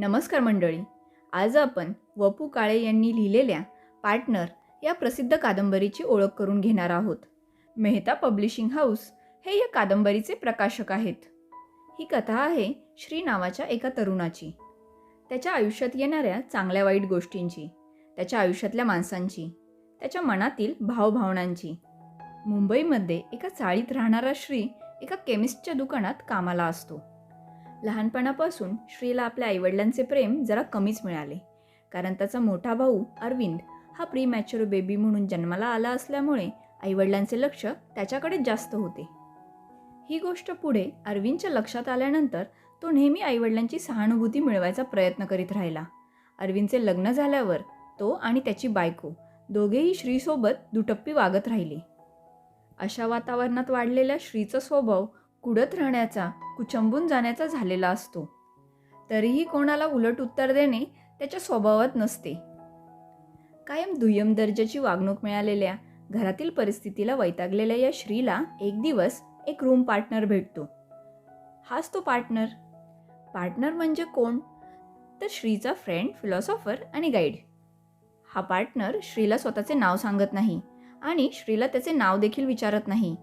नमस्कार मंडळी. आज आपण वपू काळे यांनी लिहिलेल्या पार्टनर या प्रसिद्ध कादंबरीची ओळख करून घेणार आहोत. मेहता पब्लिशिंग हाऊस हे या कादंबरीचे प्रकाशक आहेत. ही कथा आहे श्री नावाच्या एका तरुणाची. त्याच्या आयुष्यात येणाऱ्या चांगल्या वाईट गोष्टींची त्याच्या आयुष्यातल्या माणसांची त्याच्या मनातील भावभावनांची. मुंबईमध्ये एका चाळीत राहणारा श्री एका केमिस्टच्या दुकानात कामाला असतो. लहानपणापासून श्रीला आपल्या आईवडिलांचे प्रेम जरा कमीच मिळाले. कारण त्याचा मोठा भाऊ अरविंद हा प्री मॅच्युअर बेबी म्हणून जन्माला आला असल्यामुळे आईवडिलांचे लक्ष त्याच्याकडे जास्त होते. ही गोष्ट पुढे अरविंदच्या लक्षात आल्यानंतर तो नेहमी आईवडिलांची सहानुभूती मिळवायचा प्रयत्न करीत राहिला. अरविंदचे लग्न झाल्यावर तो आणि त्याची बायको दोघेही श्रीसोबत दुटप्पी वागत राहिले. अशा वातावरणात वाढलेल्या श्रीचा स्वभाव कुडत राहण्याचा कुचंबून जाण्याचा झालेला असतो. तरीही कोणाला उलट उत्तर देणे त्याच्या स्वभावात नसते. कायम दुय्यम दर्जाची वागणूक मिळालेल्या घरातील परिस्थितीला वैतागलेल्या या श्रीला एक दिवस एक रूम पार्टनर भेटतो. हाच तो पार्टनर पार्टनर म्हणजे कोण? तर श्रीचा फ्रेंड फिलॉसॉफर आणि गाईड हा पार्टनर श्रीला स्वतःचे नाव सांगत नाही आणि श्रीला त्याचे नाव देखील विचारत नाही.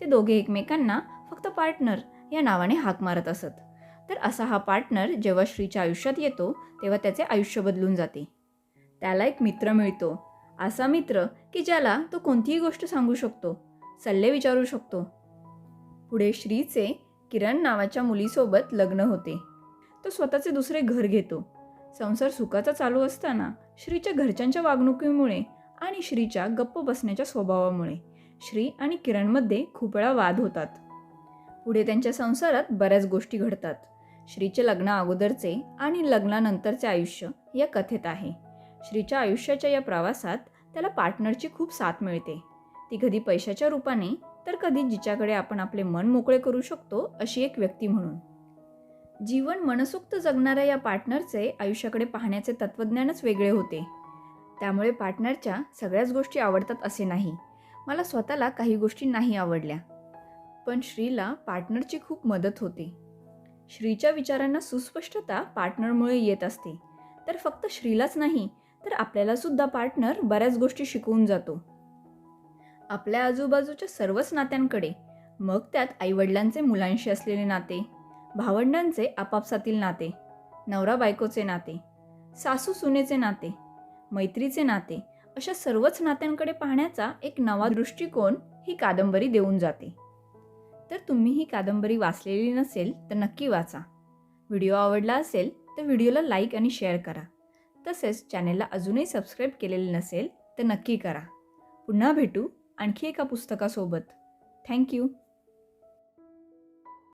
ते दोघे एकमेकांना फक्त पार्टनर या नावाने हाक मारत असत. तर असा हा पार्टनर जेव्हा श्रीच्या आयुष्यात येतो तेव्हा त्याचे आयुष्य बदलून जाते. त्याला एक मित्र मिळतो. असा मित्र की ज्याला तो कोणतीही गोष्ट सांगू शकतो सल्ले विचारू शकतो. पुढे श्रीचे किरण नावाच्या मुलीसोबत लग्न होते. तो स्वतःचे दुसरे घर घेतो. संसार सुखाचा चालू असताना श्रीच्या घरच्यांच्या वागणुकीमुळे आणि श्रीच्या गप्प बसण्याच्या स्वभावामुळे श्री आणि किरणमध्ये खूप वेळा वाद होतात. पुढे त्यांच्या संसारात बऱ्याच गोष्टी घडतात. श्रीचे लग्ना अगोदरचे आणि लग्नानंतरचे आयुष्य या कथेत आहे. श्रीच्या आयुष्याच्या या प्रवासात त्याला पार्टनरची खूप साथ मिळते. ती कधी पैशाच्या रूपाने तर कधी जिच्याकडे आपण आपले मन मोकळे करू शकतो अशी एक व्यक्ती म्हणून. जीवन मनसोक्त जगणाऱ्या या पार्टनरचे आयुष्याकडे पाहण्याचे तत्त्वज्ञानच वेगळे होते. त्यामुळे पार्टनरच्या सगळ्याच गोष्टी आवडतात असे नाही. मला स्वतःला काही गोष्टी नाही आवडल्या. पण श्रीला पार्टनरची खूप मदत होते. श्रीच्या विचारांना सुस्पष्टता पार्टनरमुळे येत असते. तर फक्त श्रीलाच नाही तर आपल्याला सुद्धा पार्टनर बऱ्याच गोष्टी शिकवून जातो. आपल्या आजूबाजूच्या सर्वच नात्यांकडे मग त्यात आईवडिलांचे मुलांशी असलेले नाते भावंडांचे आपापसातील नाते नवरा बायकोचे नाते सासू सुनेचे नाते मैत्रीचे नाते अशा सर्वच नात्यांकडे पाहण्याचा एक नवा दृष्टिकोन ही कादंबरी देऊन जाते. तर तुम्ही ही कादंबरी वाचलेली नसेल तर नक्की वाचा. व्हिडिओ आवडला असेल तर व्हिडिओला लाईक आणि शेअर करा. तसेच चॅनेलला अजूनही सबस्क्राईब केलेले नसेल तर नक्की करा. पुन्हा भेटू आणखी एका पुस्तकासोबत. थँक्यू